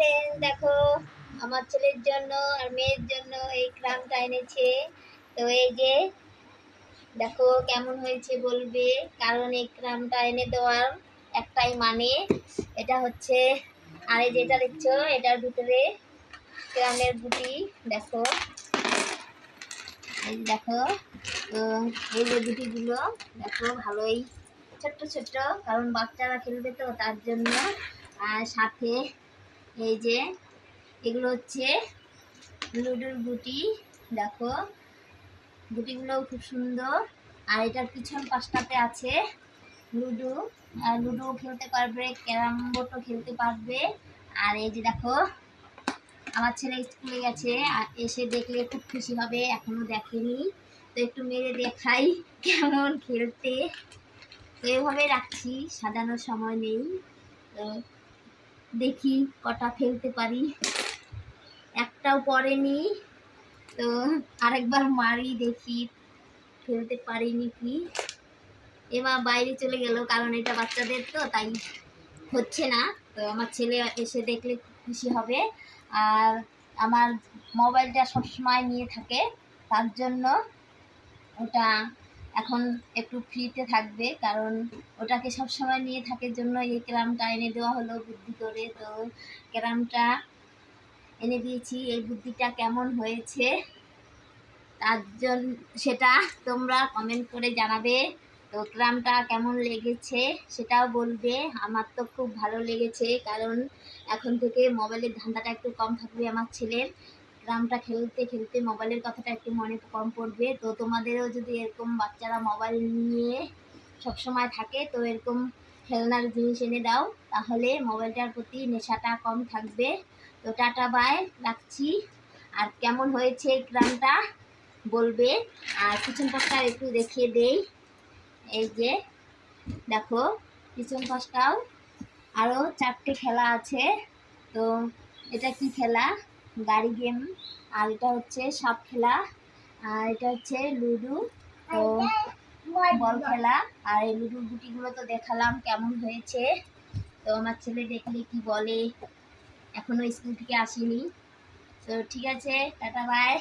Friend দেখো, আমার ছেলের জন্য আর মেয়ের জন্য এই ক্রামটা এনেছে। তো এই যে, দেখো কেমন হয়েছে বলবে, কারণ এই ক্রামটা এনে দেওয়ার একটাই মানে এটা হচ্ছে, আর এই যেটা দেখছ, এটার ভিতরে ক্রামের গুটি, দেখো। দেখো এই যে গুটিগুলো, দেখো ভালোই ছোট্ট ছোট্ট, কারণ বাচ্চারা খেলবে তো তার জন্য, আর সাথে এই যে, এগুলো হচ্ছে লুডোর গুটি দেখো। গুটিগুলো খুব সুন্দর। আর এটার পিছন পাশটাতে আছে লুডো। আর লুডো খেলতে পারবে ক্যারাম বোর্ডও খেলতে পারবে। আর এই যে দেখো, আমার ছেলে স্কুলে গেছে, আর এসে দেখলে খুব খুশি হবে, এখনও দেখেনি। তো একটু মেরে দেখাই কেমন খেলতে। তো এভাবে রাখছি, সাজানোর সময় নেই। তো দেখি কটা ফেলতে পারি। একটাও পড়েনি, তো আরেকবার মারি দেখি ফেলতে পারিনি কি। এবার বাইরে চলে গেল, কারণ এটা বাচ্চাদের তো, তাই হচ্ছে না। তো আমার ছেলে এসে দেখলে খুশি হবে। আর আমার মোবাইলটা সবসময় নিয়ে থাকে, তার জন্য ওটা এখন একটু ফ্রিতে থাকবে, কারণ ওটাকে সবসময় নিয়ে থাকে জন্য এই ক্যারামটা এনে দেওয়া হলো বুদ্ধি করে। তো ক্যারামটা এনে দিয়েছি, এই বুদ্ধিটা কেমন হয়েছে তার জন্য সেটা তোমরা কমেন্ট করে জানাবে। তো ক্রামটা কেমন লেগেছে সেটাও বলবে। আমার তো খুব ভালো লেগেছে, কারণ এখন থেকে মোবাইলের ধান্দাটা একটু কম থাকবে আমার ছেলের। গ্রামটা খেলতে খেলতে মোবাইলের কথাটা একটু মনে কম পড়বে। তো তোমাদেরও যদি এরকম বাচ্চারা মোবাইল নিয়ে সবসময় থাকে, তো এরকম খেলনার জিনিস এনে দাও, তাহলে মোবাইলটার প্রতি নেশাটা কম থাকবে। তো টাটা বাই রাখছি। আর কেমন হয়েছে গ্রামটা বলবে? আর পিছন পাশটা একটু দেখিয়ে দেই। এই যে, দেখো পিছন পাশটাও আরও চারটে খেলা আছে। তো এটা কি খেলা? গাড়ি গেম, আর এটা হচ্ছে সাপ খেলা, আর এটা হচ্ছে লুডু তো বল খেলা, আর এই লুডুর গুটিগুলো তো দেখালাম কেমন হয়েছে। তো আমার ছেলে দেখলে কি বলে, এখনও স্কুল থেকে আসেনি। তো ঠিক আছে, টাটা বাই